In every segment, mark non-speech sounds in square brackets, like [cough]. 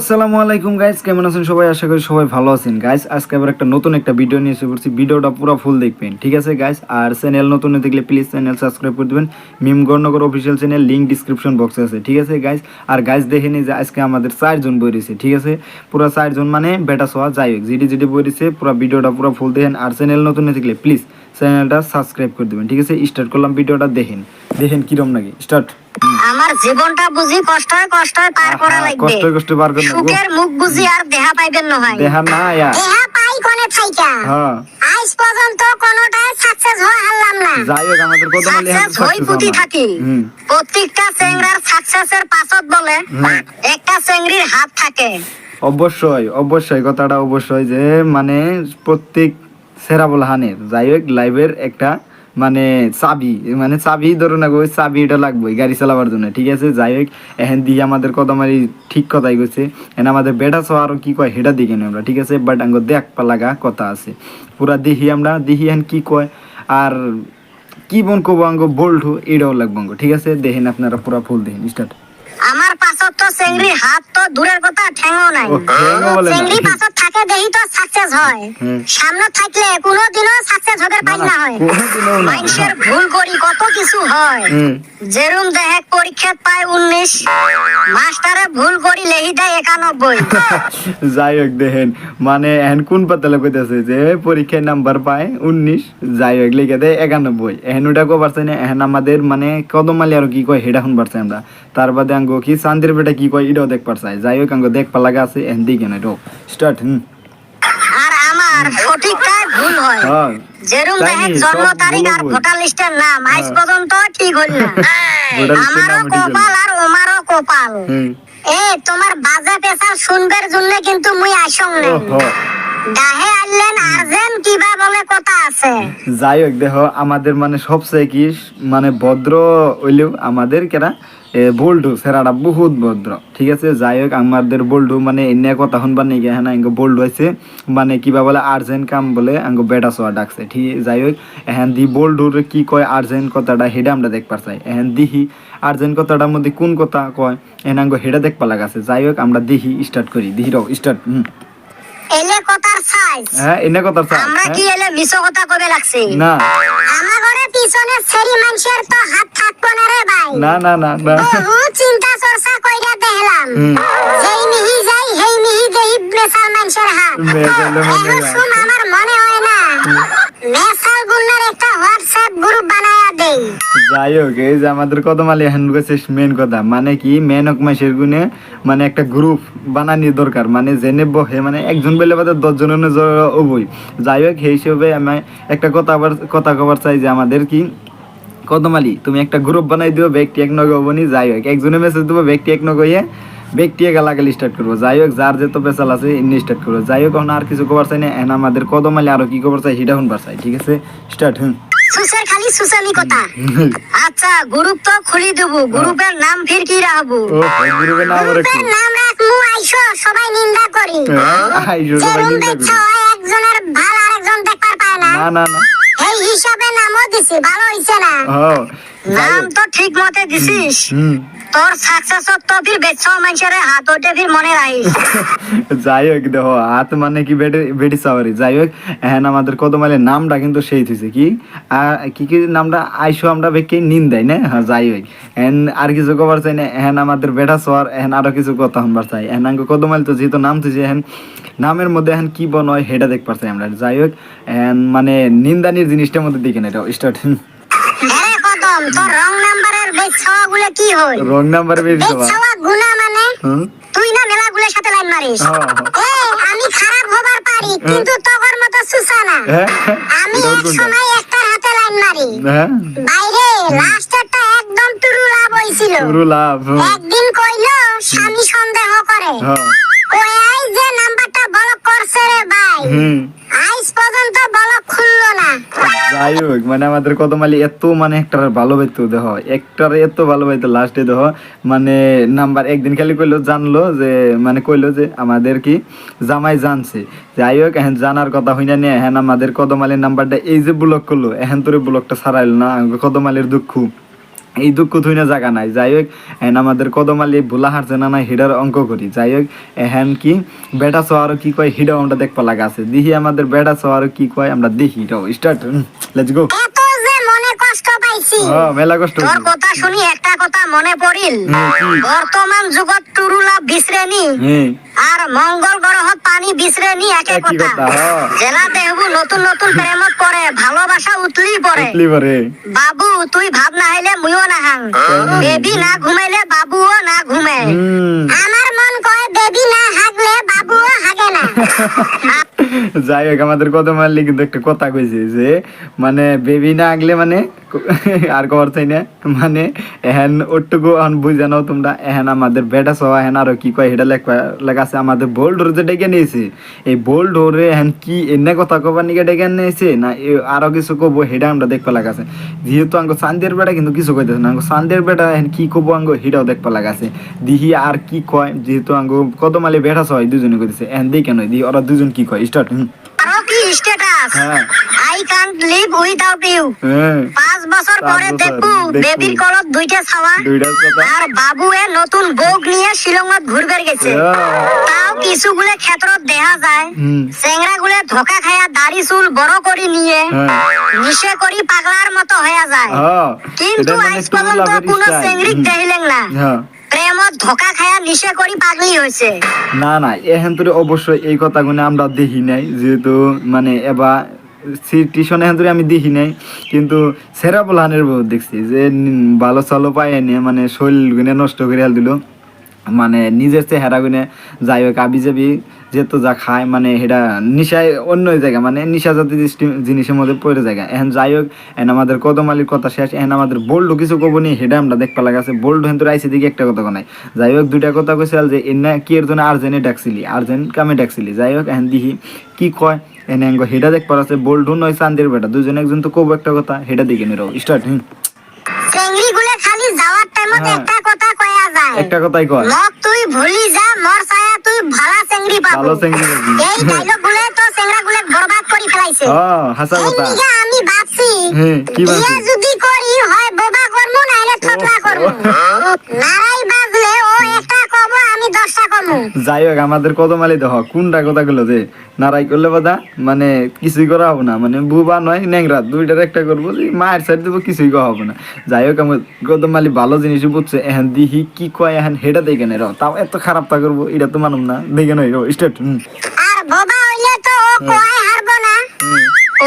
আসসালামু আলাইকুম গাইস কেমন আছেন সবাই? আশা করি সবাই ভালো আছেন। গাইস আজকে আবার একটা নতুন একটা ভিডিও নিয়ে এসে পড়ছি। ভিডিওটা পুরো ফুল দেখবেন, ঠিক আছে গাইস আর চ্যানেল নতুন দেখলে প্লিজ চ্যানেল সাবস্ক্রাইব করে দেবেন। মিম অফিসিয়াল চ্যানেল লিঙ্ক ডিসক্রিপশন বক্সে আছে, ঠিক আছে গাইস আর গাইস দেখে নিই যে আজকে আমাদের চারজন বই রয়েছে, ঠিক আছে? পুরো চারজন মানে বেটা সোয়া, যাই হোক, যেটি যেটি বই রয়েছে, পুরো ভিডিওটা পুরো ফুল দেখেন। আর চ্যানেল নতুন দেখলে প্লিজ চ্যানেলটা সাবস্ক্রাইব করে দেবেন, ঠিক আছে? স্টার্ট করলাম ভিডিওটা দেখেন। দেখেন কিরম নাকি স্টার্ট আমার জীবনটা বুঝি কষ্ট কষ্ট পার করা লাগবে। কষ্ট কষ্ট পার করে লাগবো। সুখের মুখ বুঝি আর দেহা পাইবেন না হয়। দেখা না ইয়া দেহা পাই কোনে থাইকা হ্যাঁ। আজ পর্যন্ত কোনোটাই সাকসেস হওয়া হারলাম না। যাই হোক আমাদের কত মালি সাকসেস হই পুতি থাকি। প্রত্যেকটা চেংরার সাকসেসের পাছত বলে একটা চেংড়ির হাত থাকে। অবশ্যই অবশ্যই কথাটা অবশ্যই যে মানে প্রত্যেক সেরাবল হানের যাই হোক লাইভের একটা মানে চাবি মানে চাবি ধরো না ওই চাবি এটা লাগবে গাড়ি চালাবার জন্য, ঠিক আছে? যাই হোক এখন দিয়ে আমাদের কদমারি ঠিক কথাই গেছে এখন আমাদের বেটা সহ আরও কী কয় হেটা দিকে আমরা, ঠিক আছে? বাট আঙ্গ দেখ লাগা কথা আছে। পুরা দেখি আমরা দেখি এখন কী কয়? আর কি বন কবো আঙ্গ, বল্টু এটাও লাগবো ঠিক আছে? দেখেন আপনারা পুরা ফুল দেখেন, স্টার্ট। চেংড়ির হাত তো দূরের কথা নাই। চেংড়ি পাছত থাকে দেখি তো সাকসেস হয়। সামনে থাকলে কোনোদিনও সাকসেস হবে পাই না হয়। মানুষের ভুল করি কত কিছু হয়। যেরুম দেহে পরীক্ষা পায় উনিশ মাস্টারে ভুল করি লেহি দেয় একানব্বই। [laughs] যাই হোক দেখেন মানে এখন কোন পাতালে কইতেছে যে পরীক্ষায় নাম্বার পায় উনিশ যাই হোক লিখে দেয় একানব্বই। এখন ওটা কো পারছে না এখন আমাদের মানে কদমালি আর কি কয় হেডা শুন পারছে আমরা। তার বাদে আঙ্গো কি চান্দির বেটা কি কয় এটাও দেখ পারছে যাই হোক আঙ্গো দেখ পালাগা আছে এখন দিকে না এটাও। স্টার্ট হুম। আর আমার সঠিকটাই ভুল হয়। হ্যাঁ। তাই দেহে জন্ম তারিখ আর। ভোটার লিস্টের নাম আজ হ্যাঁ। পর্যন্ত ঠিক হইল না। [laughs] আমারও। কপাল আর ওমারও কপাল। এ তোমার বাজে পেশা শুনবার জন্য কিন্তু মুই আসং নাই। ডাহে আনলেন আর্জেন কিবা বলে কথা আছে। যাই হোক দেখো আমাদের মানে সবচেয়ে কি মানে ভদ্র হইলেও আমাদের কেরা এ, বল্ডু সেরাটা বহুত ভদ্র। ঠিক আছে? যাই হোক, আমাদের বল্ডু মানে এনে কথা শুনবার নাকি? হ্যাঁ আঙ্গ বল্ডু আছে। মানে কিবা বলে আর্জেন্ট কাম বলে আঙ্গ বেটা সোয়া ডাকছে। ঠিক, যাই হোক, এহেন দি বল্ডুর কি কয় আর্জেন্ট কথাটা হেডা আমরা দেখ পারছাই এহেন দিহি আর্জেন্ট কথাটার মধ্যে কোন কথা কয়? এহেন আঙ্গ হেডা দেখ পালা গেছে যাই হোক, আমরা দিহি স্টার্ট করি। দিহি রাও স্টার্ট হুম। এলে কথার সাইজ হ্যাঁ এনে কথা স্যার আমরা কি এলে মিছো কথা কবে লাগছে? না। আমার ঘরে পিছনে সেরি মানুষের তো হাত থাকব না রে ভাই না না না না। বহু চিন্তা চর্চা কইরা দেখলাম যেই মিহি যাই সেই মিহি দেহি মেসাল মানুষের হাত। মনে এখন হয়। আমার মনে হয় না। মেসাল গুন্নার একটা হোয়াটসঅ্যাপ গ্রুপ বানায়া দেই যাই হোক এই যে আমাদের কদমালি হ্যান্ড গেছে মেন কথা। মানে কি? মেন হক মাসের গুনে মানে একটা গ্রুপ বানানি দরকার। মানে জেনে বহে মানে একজন বেলে বাদে দশজন ওবই যাই হোক সেই হিসেবে আমি একটা কথা আবার, কথা কবার চাই যে আমাদের কি? কদমালি তুমি একটা গ্রুপ বানাই দিও, ব্যক্তি এক নগে হবনি যাই হোক একজনে মেসেজ দেবো, ব্যক্তি এক নগে হইয়ে ব্যক্তি গালাগালি স্টার্ট করব। যাই হোক যার যে তো পেশাল আছে এমনি স্টার্ট করব। যাই হোক এখন আর কিছু কবার চাই না, এখন আমাদের কদমালি আরও কি কবার চাই, সেটা শুনবার চাই, ঠিক আছে? স্টার্ট হুম। সুসের খালি সুসামি কথা। আচ্ছা গ্রুপ তো খুলি দেব। গ্রুপের নাম ফির কি রাখব? গ্রুপের নাম রাখমু আইসো সবাই নিন্দা করি। আইসো সবাই নিন্দা করি। একজনের ভালো আরেকজন দেখবার পায় না। না না এই হিসাবে নামও দিছি ভালো হইছে না। ও নাম তো ঠিক মতে দিছিস। তোর সাকসেস তো মানুষের হাত ওটে ফির মনে রাখিস। [laughs] যাই হোক দেখো হাত মানে কি বেডি বেডি সাওয়ারি। যাই হোক এখন আমাদের কদমালের নামটা কিন্তু সেই থইছে। কি? আর কি কি নামটা? আইসো আমরা বেকে নিন দেয় না? হ্যাঁ যাই হোক। আর কিছু কবার চাই না এখন আমাদের বেটা সোয়ার এখন আরও কিছু কথা শুনবার চাই। এখন আঙ্গ কদমাল তো যেহেতু নাম থইছে এখন নামের মধ্যে এখন কি বন হয় সেটা দেখবার চাই আমরা। যাই হোক এখন মানে নিন্দানির জিনিসটার মধ্যে দেখে না এটা স্টার্ট হ্যাঁ কদম তোর রং নাম্বারের বেচ্ছাওয়া গুলো কি হই রং নাম্বার বেশি দেওয়া গুনা মানে? তুই না মেলা গুলোর সাথে লাইন মারিস। হ্যাঁ, এই আমি খারাপ হবার পারি কিন্তু তোর মতো সুসানা। হ্যাঁ আমি এক সময় একটার হাতে লাইন মারি। হ্যাঁ। বাইরে লাস্টেরটা একদম তুরু লাভ হইছিল। পুরো লাভ একদিন কইলো স্বামী সন্দেহ করে। হ্যাঁ। ওই যে নাম্বারটা ব্লক করছে রে ভাই হুম আজ পর্যন্ত ব্লক খুললো যাই হোক মানে আমাদের কদমালি এত মানে একটার ভালো পাইতো দেহ, একটার এত ভালো পাইতো লাস্টে দেহ মানে নাম্বার একদিন খালি কইলো, জানলো যে মানে কইলো যে আমাদের কি জামাই জানছে। যাই হোক এখন জানার কথা হইনা নিয়ে এখন আমাদের কদমালির নাম্বারটা এই যে ব্লক করল, এখন তোর ব্লকটা ছাড়াইলো না, কদমালির দুঃখ। এই দুঃখ থুই না জায়গা নাই। যাই হোক এন আমাদের কদমালি ভোলা হারছে না নাই, হিডার অঙ্ক করি। যাই হোক, এহেন কি, বেটা সোয়ারও কি কয়, হিডাও আমরা দেখবা লাগা আছে। দিহি আমাদের বেটা সোয়ারও কি কয়, আমরা দেখি স্টার্ট লেটস গো কষ্ট পাইছি। মেলা কষ্ট তোর কথা শুনি একটা কথা মনে পড়িল। বর্তমান যুগত টুরুলা আর মঙ্গল গ্রহত পানি একে কথা। জেলা দেহবু নতুন নতুন প্রেমত পড়ে ভালোবাসা উতলি পড়ে। বাবু তুই ভাব না হইলে মুইও না হাং বেবি না ঘুমাইলে বাবুও না ঘুমে আমার মন কয় বেবি না হাগলে বাবুও হাগে না। [laughs] যাই হোক, আমাদের কত মারলি কিন্তু একটা কথা কইছে যে মানে বেবি না আগলে মানে [laughs] আর কবার চাই না মানে এহেন ওটুকু এখন বুঝে নাও তোমরা, এহেন আমাদের বেটা সহ এহেন আরও কি কয় এটা লেখা আছে, আমাদের বোল্ড যে ডেকে নিয়েছে। এই বোল্ড ওরে এহেন কি এনে কথা কবার নিকে ডেকে নিয়েছে, না আরও কিছু কব হেডা আমরা দেখবা লাগা আছে। যেহেতু আঙ্গ সান্দের বেটা কিন্তু কিছু কইতেছে না, আঙ্গ সান্দের বেটা এহেন কি কব আঙ্গ হিডাও দেখবা লাগা আছে। দিহি আর কি কয়, যেহেতু আঙ্গ কদমালি বেটা সহ দুজনে কইতেছে, এহেন দিই কেন দি ওরা দুজন কি কয় স্টার্ট আরও কি স্ট্যাটাস হ্যাঁ। I can't live without you হ্যাঁ। পাঁচ বছর পরে দেখব। বেবির কলত দুইটা ছাওয়া। আর বাবুয়ে নতুন বউক নিয়ে শিলংত ঘুরবে গেছে। তাও কিছু গুলে ক্ষেত্রত দেখা যায়। হুম। চেংরা গুলে ধোকা খায়া দাড়ি চুল বড় করে নিয়ে। হ্যাঁ। নিশে করি পাগলার মতো হয়ে যায়। হ্যাঁ। কিন্তু মানে আজ পর্যন্ত কোনো। চেংরিক দেখিলেন না। হ্যাঁ। প্রেমত ধোকা খায়া নিশে করি পাগলি হয়েছে না না এহেন তোরে অবশ্যই এই কথাগুলো আমরা দেখি নাই, যেহেতু মানে এবার টিউশন এহেন আমি দেখি নাই, কিন্তু সেরা বলহানের বহুত দেখছি, যে ভালো চালো পায় এনে মানে শরীর গুনে নষ্ট করে হেল দিল। মানে নিজের চেহারা গুনে যাই হোক আবি যাবি যেহেতু যা খায় মানে সেটা নিশায় অন্য জায়গা মানে নিশা জাতীয় জিনিসের মধ্যে পড়ে জায়গা। এখন যাই হোক এখন আমাদের কদম কদমালির কথা শেষ এখন আমাদের বোল্ড কিছু কব নি সেটা আমরা দেখতে লাগাছে বোল্ড হেন তোর আইসি দিকে একটা কথা নাই যাই হোক দুইটা কথা কইছিল যে এনে কি এর জন্য আর্জেনে ডাকছিলি? আর্জেন কামে ডাকছিলি? যাই হোক এখন দিহি কি কয়? এনে আঙ্গ হেডা দেখ পারাছে বোল্ড নয় চান্দের বেটা। দুজন একজন তো কব একটা কথা হেডা দিকে নিরাও স্টার্ট গুলে খালি যাওয়ার টাইমত হ্যাঁ। একটা কথা কয়া যায় একটা কথাই কয়। লক তুই ভুলি যা মর ছায়া তুই ভালা চেংড়ি পাবি। ভালো চেংড়ি পাবি। এই ডায়লগ গুলে তো চেংড়া গুলে বরবাদ করে ফেলাইছে। ও হাসা কথা। আমি ভাবছি কি ভাবছি যদি করি হয় বোবা করমু নাইলে থতলা করমু। নারাই বাজলে [laughs] যাই হোক আমাদের কদমালি দেখ কোনটা কথা গুলো যে নারাই করলে বাদা মানে কিছুই করা হবে না। মানে বুবা নয় ন্যাংরা দুইটার একটা করব যে মায়ের সাইড দেবো কিছুই করা হবে না। যাই হোক আমার কদমালি ভালো জিনিস বুঝছে। এখন দিহি কি কয় এখন হেটা দেখে নেই। তাও এত খারাপ তা করব এটা তো মানুম না। দেখে নই স্টার্ট আর বোবা হইলে তো ও কয় হারবো না।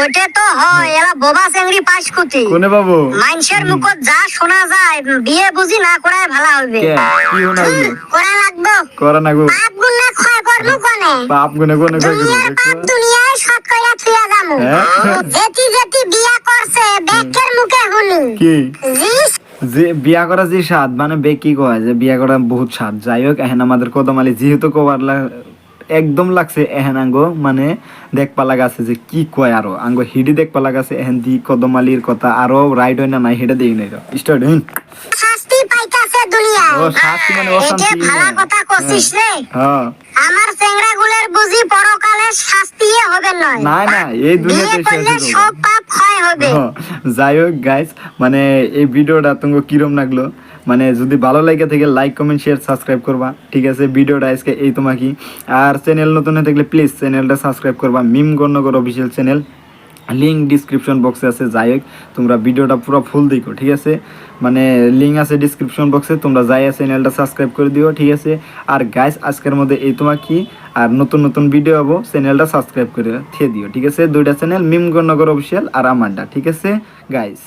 ওটা তো হয় এলা বোবা চেংড়ি কুতি কোনে বাবু? মানুষের মুখত যা শোনা যায় বিয়ে বুঝি না করাই ভালো কি? হনা করা লাগবো। করা না গো। পাপ গুণ না ক্ষয় করমু কোনে। পাপ গুনে কোনে কয় করব পাপ দুনিয়ায় সৎ কইরা থুয়া যামু। হ্যাঁ? যেতি যেতি বিয়া করছে ব্যাকের মুখে শুনি। কি? যে বিয়া করা যে স্বাদ মানে বে কি কয় যে বিয়া করা বহুত স্বাদ। যাই হোক এখন আমাদের কদমালি যেহেতু কবার একদম লাগছে এহেন আঙ্গ মানে দেখপা লাগাছে যে কি কয় আরও। আঙ্গ হিডি দেখপা লাগাছে এহেন দি কদমালির কথা আরও রাইট হয় না নাই হেটা দেই নাই স্টার্ট শাস্তি পাইতাছে দুনিয়ায় ও শাস্তি মানে এই যে ভালা কথা কছিস রে। হ্যাঁ। আমার চেংড়া গুলের বুঝি পরকালে শাস্তি হবে নয় না না এই দুনিয়াতে সব পাপ ক্ষয় হবে। হ্যাঁ, যাই হোক গাইস মানে এই ভিডিওটা তোমাকে কিরম লাগল? মানে যদি ভালো লাগে থেকে লাইক কমেন্ট শেয়ার সাবস্ক্রাইব করবা। ঠিক আছে, ভিডিওটা আজকে এই তোমাকে আর চ্যানেল নতুন হয়ে থাকলে প্লিজ চ্যানেলটা সাবস্ক্রাইব করবা। মিম গণ্যকর অফিসিয়াল চ্যানেল লিঙ্ক ডিসক্রিপশন বক্সে আছে, যাই হোক, তোমরা ভিডিওটা পুরো ফুল দেখো, ঠিক আছে? মানে লিঙ্ক আছে ডিসক্রিপশন বক্সে তোমরা যাই চ্যানেলটা সাবস্ক্রাইব করে দিও, ঠিক আছে? আর গাইস আজকের মধ্যে এই তোমার কি আর নতুন নতুন ভিডিও হব চ্যানেলটা সাবস্ক্রাইব করে থিয়ে দিও, ঠিক আছে? দুইটা চ্যানেল মিম গণ্যকর অফিসিয়াল আর আমারটা, ঠিক আছে? গাইস